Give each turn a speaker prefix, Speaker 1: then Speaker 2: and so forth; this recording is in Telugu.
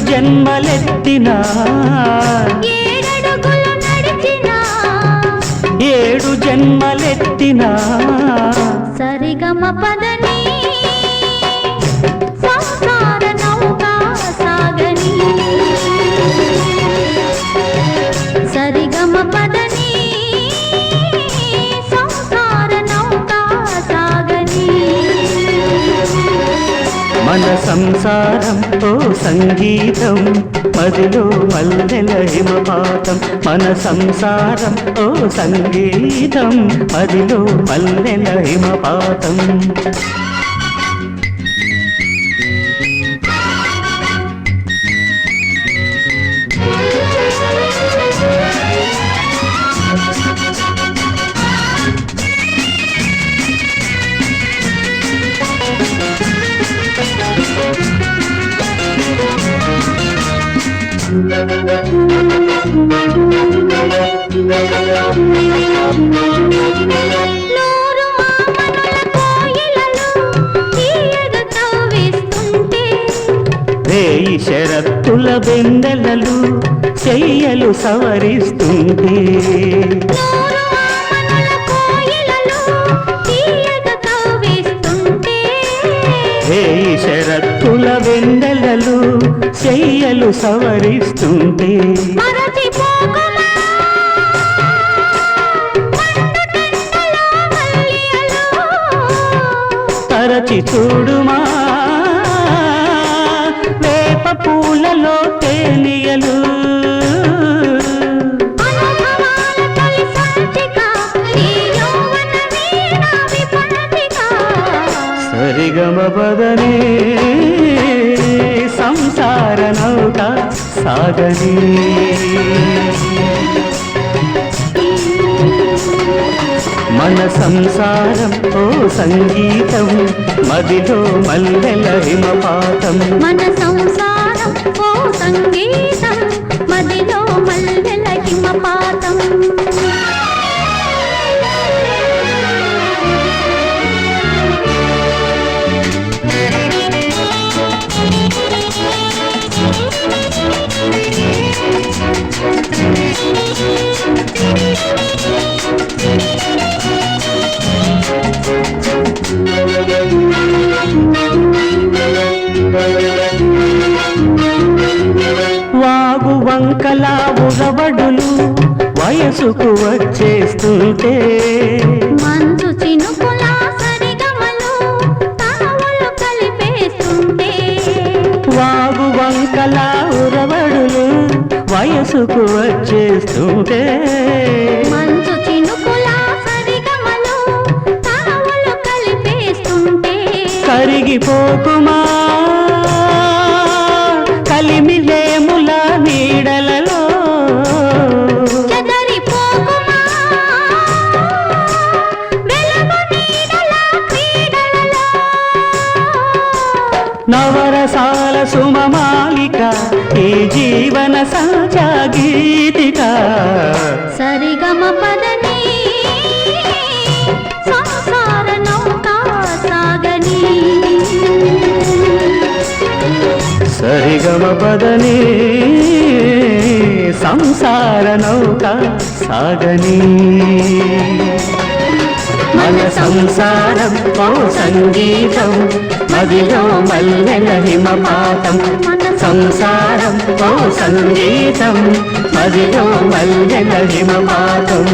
Speaker 1: జన్మలెత్తినా.
Speaker 2: ఏడడుగులు నడిచినా.
Speaker 1: ఏడు జన్మలెత్తినా.
Speaker 2: సరిగమ పదని
Speaker 1: మన సంసారంతో సంగీతం మదిలో మల్లెల హిమపాతం. మన సంసారంతో సంగీతం మదిలో మల్లెల హిమపాతం. శరత్తుల వెన్నెలలు చెయ్యలు సవరిస్తుంటే. చెయ్యలు సవరిస్తుంటే. తరచి చూడుమా వేప పూలలో తేలియలు. సరిగమ పదని సాగని మన సంసారం ఓ సంగీతం మదిలో మల్లెల హిమపాతం.
Speaker 2: మన సంసారం ఓ సంగీతం.
Speaker 1: వాగు వంకల ఉరవడులు వయసుకు వచ్చేస్తుంటే.
Speaker 2: మంచు చినుకుల సరిగమలు తావులు కలిపేస్తుంటే.
Speaker 1: వాగు వంకల ఉరవడులు వయసుకు వచ్చేస్తుంటే.
Speaker 2: మంచు చినుకుల
Speaker 1: కరిగిపోకుమా? నవరసాల సుమమాలిక ఈ జీవన సాచా గీతిక.
Speaker 2: సరిగమ పదని సంసార నౌక సాగని.
Speaker 1: సరిగమ పదని సంసార నౌక సాగని. మన సంసారం ఓ సంగీతం మదిలో మల్లెల హిమపాతం
Speaker 2: మన
Speaker 1: సంసారం ఓ సంగీతం మదిలో మల్లెల హిమపాతం